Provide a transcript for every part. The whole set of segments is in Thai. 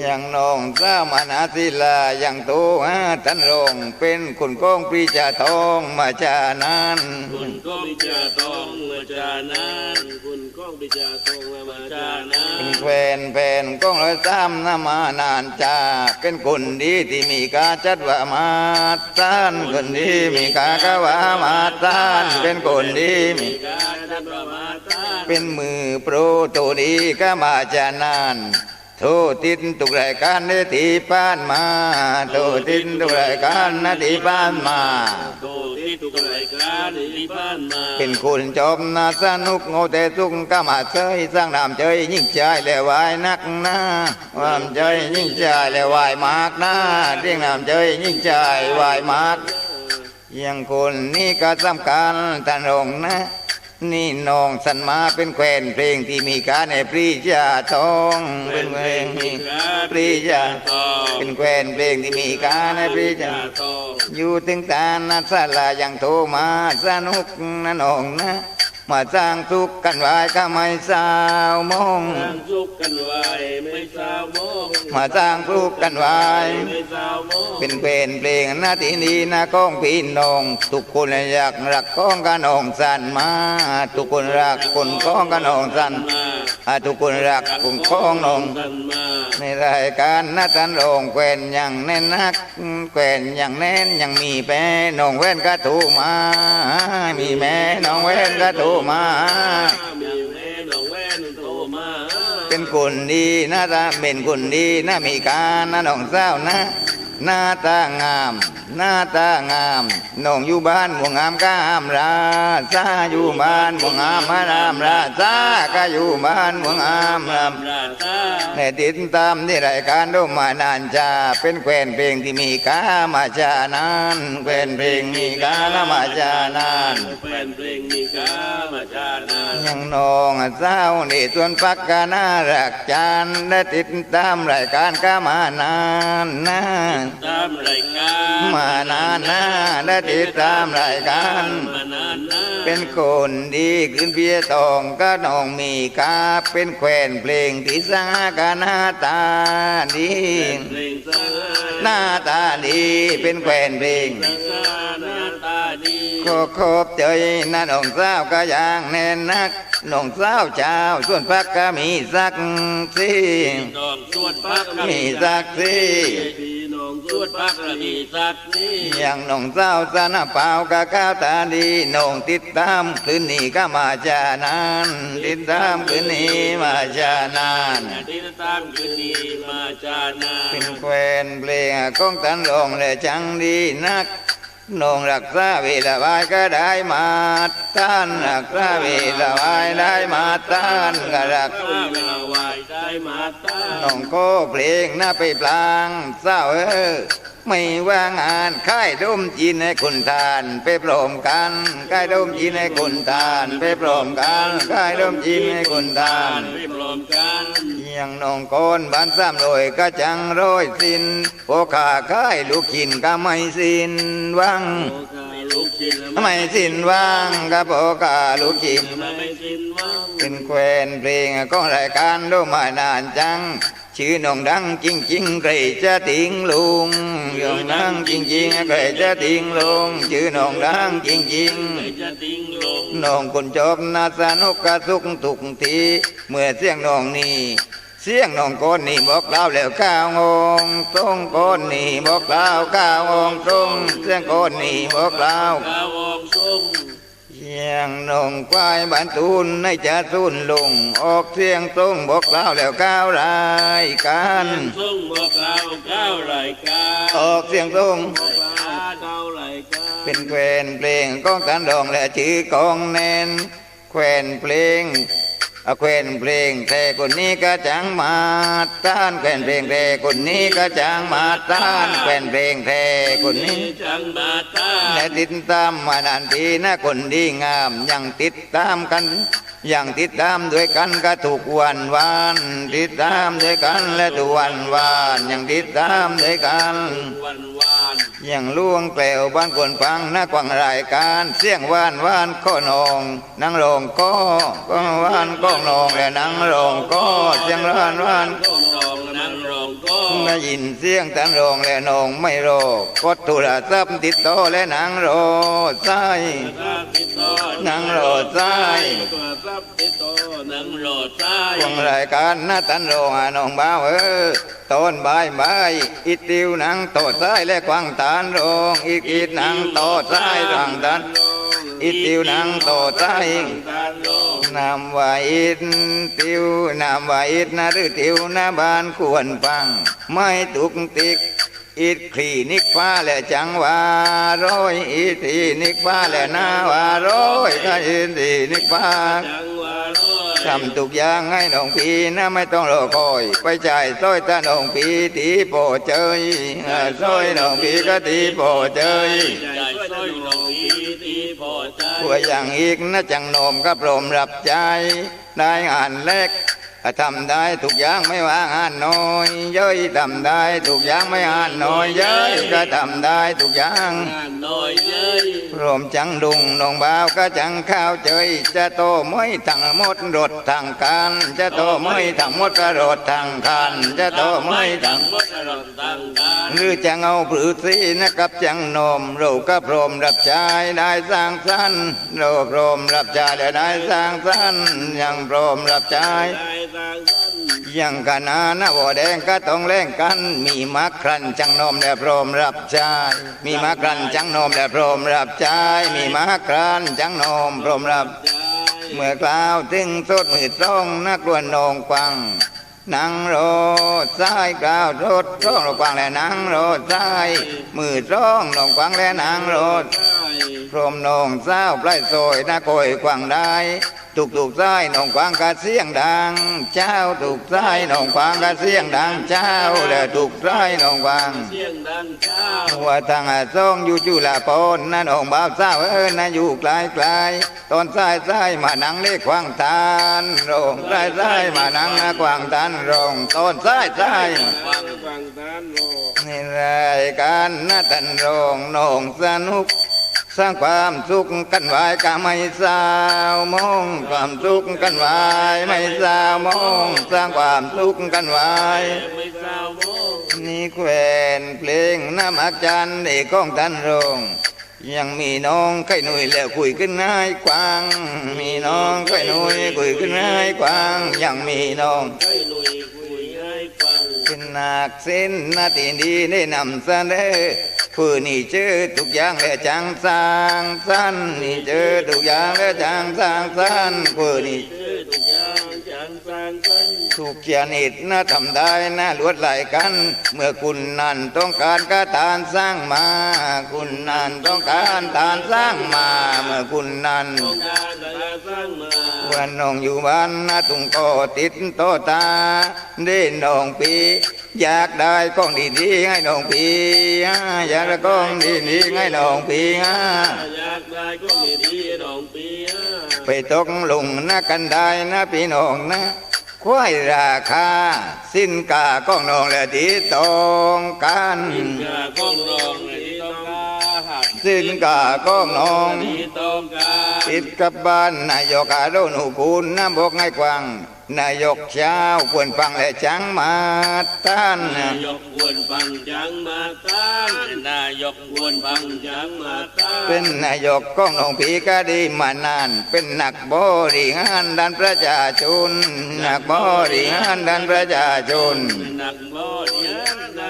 อย่างน้องสาวมานาศิลาอย่างโตฮะท่านรองเป็นคนกองปรีชาทองมาจานานคุณก้องจะต้องมาจานานคุณก้องปิจาตองมาจานานเป็นแฟนแฟนกองร้อยสามนามานานจาเป็นคนดีที่มีกาจัดว่ามาตานคนดีมีกากะว่ามาตานเป็นคนดีมีการจัดประมาตาเป็นมือโปรโตดีก็มาจานานโทษติดทุกรายการได้ที่ป้านมาโทษติดทุกรายการนาที่ป้านมาโตที่ทุกรายการที่ผ่านมา เป็นคนจอมนาสนุกโงแต่สุกก็มาเชยสร้างน้ำใจยิ่งใจและวายนักหน้าความใจยิ่งใจและวายมากหน้าเรียงน้ำใจยิ่งใจวายมากยังคนนี้ก็สำคัญท่านรองนะ นี่น้องสันมาเป็นแควนเพลงที่มีการในปรีชาทองเป็นเพลงมีปรีชาทองเป็นแควนเพลงที่มีการในปรีชาทองอยู่ถึงตานาสลายังโทรมาสนุกนะน้องนะ มาสร้างทุกข์กันไว้ก็ไม่สาวมองสร้างสุขกันไว้ไม่สาวโมงมาสร้างทุกข์กันไว้ไม่สาวโมงเป็นเพลงเพลงหน้าที่นี้นะก้องพี่น้องทุกคนอยากรักก้องกันน้องสันมา ทุกคนรักคนก้องกันน้องสันมา อาทุกคนรักคนก้องน้องนมาในรายการนัดันโรงแควนอย่างแน่นนักแควนอย่างแน่นยังมีแม่น้องแว่นก็ถูมา มีแม่น้องแว่นก็ถูมาเป็นคนดีน้าตาเป็นคนดีนะมีการนะน้องสาวนะหน้าตางาม หน้าตางามน้องอยู่บ้านบ่งามก็อามราซาอยู่บ้านบ่งามมารามราซาก็อยู่บ้านบ่งามรามราตาในติดตามที่รายการดูมานานจาเป็นแควนเพลงที่มีกามาจานานแควนเพลงมีกาละมาจานานแฟนเพลงมีกามาจานานยังน้องสาวนี่ส่วนปักกาน่ารักจานได้ติดตามรายการกามานานนะตามรายการมานานนะได้ติดตามรายการมานานนะเป็นคนดีขึ้นเพียทองก็น้องมีกาเป็นแควนเพลงที่สร้างกาหน้าตาดีเพลงสาหน้าตาดีเป็นแควนเพลงสาหน้าตาดีขอขอบใจนะน้องสาวก็อย่างแน่นนักน้องสาวเจ้าส่วนพักก็มีสักสิน้องส วดพักมีสักสิพี่น้องสวดพักมีสักนี่อย่างน้องสาวสนาเปล่าก็ก้าวตาดีน้องติดตามคืนนี้ก็มาจานานติดตามคืนนี้มาจานานที่ตามคืนนี้มาจานาเป็นแควนเพลงของตันรองและจังดีนัก นองรักษาเวลาไว้ก็ได้มาท่านรักษาเวลาไว้ได้มาท่านก็รักเวลาไหวได้มาตาน้องก็เพลงน้าไปปลางเศร้าเออไม่ว่างงานค่ายดมจีนให้คนทานไปพร้อมกันค่ายดมจีนให้คนทานไปพร้อมกันค่ายดมจีนให้คนทานไม่พร้อมกัน ยังน้องโกนบ้านซ้ำโรยก็จังโรยสินพอขาค่ายลูกขินก็ไม่สินวังโอกาลูกชิ้นไม่สินวังก็พอขาลูกขินไม่สิ้นวังเป็นแควนเพลงของรายการดูมานานจังชื่อน้องดังจริงๆใครจะทิ้งลุงยองดังจริงๆใครจะทิ้งลุงชื่อน้องดังจริงจะทิ้งลงๆน้องคนจบนาสนุกกระสุกทุกทีเมื่อเสียงน้องนี่ เสียงน้องคนนี่บอกเล่าแล้วก้าวงงตรงคนนี่บอกเล่าก้าวงตรงเสียงคนนี่บอกเล่ากาวองทรงเสียงนองควายบ้านตูนในจะตุนลงออกเสียงตรงบอกเล่าแล้วก้าวรายการทรงบอกกาวก้าวรายการออกเสียงตรงก้าวรายการเป็นแควนเพลงของการดองและชื่อกองแนนแควนเพลงเอา แควนเพลงแต่คนนี้ก็จังมาต้านแควนเพลงแต่คนนี้ก็จังมาต้านแควนเพลงแต่คนนี้จังมาต้านและติดตามมานานทีนะคนดีงามยังติดตามกันยังติดตามด้วยกันก็ทุกวันวานติดตามด้วยกันและทุกวันวานยังติดตามด้วยกันวันวาน อย่างล่วงแกลวบ้านกวนปังหน้ากวางรายการเสียงว่านว่านข้อนองนังโรงก็ก็ว่านก้องนองและนังโรงก็เสียงว่านว่านก้องรองนั่งรองก็ได้ยินเสียงตันโรงและนองไม่โรกดโทรศัพท์ติดต่อและนังโรใส่ติดต่อนังโรใส่ตัวทรัพย์ติดต่อนังโหลดใต้กวางรายการหน้าตันโรงอะน้องบ่าวเออ ต้นใบใบอิติวนังโตใส่และกวางตานโรงอีกอีกนังโตใส่กวางตานอิติวนังโตใจตานโลงนามว่าอินติวนามว่าอินนะหรือติวนาบานควรฟัง ไม่ตุกติกอิดขีนิกฟ้าและจังวาร้อยอิทีนิกฟ้าและนาวาร้อยก็อินทีนิกฟ้า ทำทุกอย่างให้น้องพีนะไม่ต้องรอคอย ไปจ่ายต้อยตาน้องพีตีโปเจยเออต้อยน้องพีก็ตีโปเจยใจสร้อยลงอีตีพอใจผัวอย่างอีกนะจังโนมก็พรหมรับใจได้งานเล็ก ทำได้ทุกอย่างไม่ว่างานน้อยเย้ยทำได้ทุกอย่างไม่งานน้อยเย้ยก็ทำได้ทุกอย่างงานน้อยเย้ยรวมจังดุงน้องบ่าวก็จังข้าวเจยจะโตไม่ทั้งหมดรถทางการจะโตไม่ทั้งหมดก็รถทางคันจะโตไม่ทั้งหมดรถต่างกันหรือจะเอาปรือสีนะครับจังนมเราก็พรหมรับใช้ได้สร้างสรรค์เราพรหมรับใช้และได้สร้างสรรค์ยังพรหมรับใช้ ได้ต่างกันยังกะนาหน้าบ่แดงก็ต้องแล่งกัน มีมักครันจังนมและพรหมรับใช้มีมักครันจังนมและพรหมรับใช้มีมักครันจังนมพรหมรับใจเมื่อกล่าวถึงสดมือตรงนักลวนนองกวังนางโรดซ้ายกล่าวรถร้องนองกวังและนางโรดซ้ายมือตรงนองกวังและนางโรดใจพรหมนองเศร้าปลายซอยนาโกยกวางได้ ถูกถูกซ้ายนองกวางกะเสียงดัง เจ้าถูกซ้ายนองกวางกะเสียงดัง เจ้าและถูกซ้ายนองกวางเสียงดังเช้าหัวทางอาซองอยู่จุฬาปนนั่นองบ่าวสาวเอ้ยนั่นอยู่ไกลไกลๆตอนซ้ายซ้ายมานังเล็กขวางตานโรงซ้ายซ้ายมานังกวางตานโรงตอนซ้ายซ้ายฟังฟังตานโลกนี่รายการนาตันโรงนองสนุก สร้างความสุขกันไว้ก็ไม่สามองความสุขกันไว้ไม่สามองสร้างความสุขกันไว้ไม่เศร้าโมงนี่แควนเพลงน้ำอักจันเด็กของตันโรงยังมีน้องไข่หนุ่ยแล้วคุยขึ้นง่ายกวาง มีน้องไข่หนุ่ยคุยขึ้นง่ายกวาง ยังมีน้องให้หนุ่ยคุยให้ฟังเป็นนักเส้นนาตีดีได้นำเสนอ ผู้นี่เจอทุกอย่างและจังสร้างสรรค์นี่เจอทุกอย่างและจังสร้างสรรค์ผู้นี่ชื่อทุกอย่างจังสร้างสรรค์ทุกอย่างนิดน่าทำได้น่าลวดไหลกัน เมื่อคุณนั้นต้องการก็ทานสร้างมา คุณนั้นต้องการทานสร้างมา เมื่อคุณนั้นต้องการแต่สร้างมาวันน้องอยู่บ้านนาตุงก็ติดโตตาเด่นน้องปี อยากได้กล้องดีๆให้น้องปีอ่าอยากได้กล้องดีๆให้น้องปีอ่าอยากได้ก็มีดีดองปีอะไปตกลงนะกันได้นะพี่น้องนะควายราคา สินกาก้องน้องและที่ต้องการกินกาก้องรองที่ต้องการสินกาก้องน้องที่ต้องกา รติดกับบ้านนายกอาโดนุกูลน้ำบอกให้กวางนายกเช้าควรฟังและจังมาท่านนายกควรฟังจังมาต้านนายกควรฟังจังมาต้านเป็นนายกก้องน้องผีก็ดีมานาน เป็นนักบริหารด้านประชาชนนักบริหารด้านประชาชนนักบริหารด้า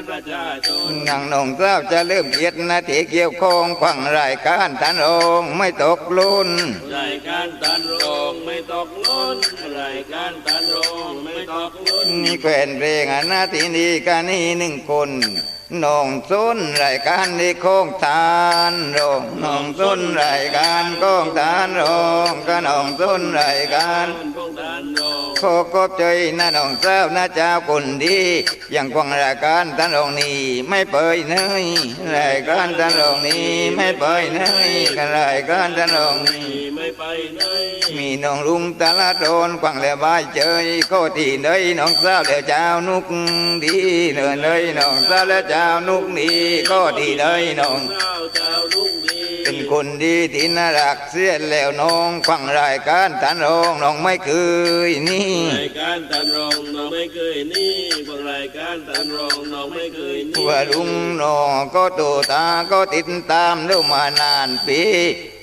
นประชาชนนางนงเจ้าจะเริ่มเกียรติหนาทีเกี่ยวข้องฟังรายการทันองไม่ตกลุนรายการตันโรงไม่ตกล้นรายการตันโรงไม่ตกล้นนี่แควนเพลงอันนาทีนี้กันนี่หนึ่งคนน้องซุนรายการในโค้งทานโรงน้องซุนรายการโค้งทานโรงก็น้องซุนรายการของตันโรง ขอกบใจนะน้องเจ้านะเจ้าคนดีอยังคงรายการทันรองนี้ไม่เปยเนยรายการทันรองนี้ไม่เปยเนยกันรายการทันรองนี้ไม่ไปไหนมีน้องลุงตาละโดนกวงแล้วบายเจยก็ที่เนยน้องสาวแล้วเจ้านุกดีเนินเนยน้องสาวแล้วเจ้านุกดีก็ที่เนยน้องเจ้าเจ้า เป็นคนดีที่น่ารักเสียแล้วน้องฟังรายการทันรองน้องไม่เคยนี่รายการตันรองน้องไม่เคยหนี่บางรายการตันรองน้องไม่เคยหนี่ว่าลุงน้องก็โตตาก็ติดตามดูมานานปี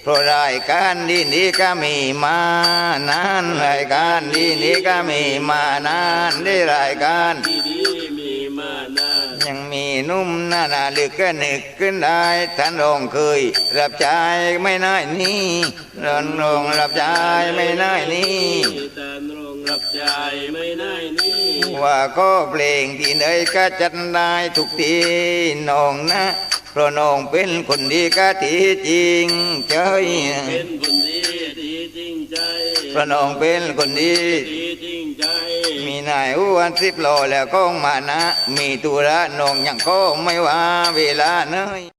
เพราะรายการดีนี้ก็มีมานานรายการดีนี้ก็มีมานานได้รายการที่ดีมีมานาน ยังมีนุ่มหน้าหนาลึกก็นึกขึ้นได้ท่านรองเคย รับใช้ไม่น้อยนี้รอนรองรับใช้ไม่น้อยนี้ตันรองรับใจไม่ได้นี่ว่าก็เพลงที่ไหนก็จัดได้ทุกทีน้องนะเพราะน้องเป็นคนดีก็ที่จริงใจเป็นคนดีที่จริงใจเพราะน้องเป็นคนดีที่จริงใจมี นายอ้วนสิบโลแล้วก็มานะ มีตุระนองยังก็ไม่ว่าเวลาเนย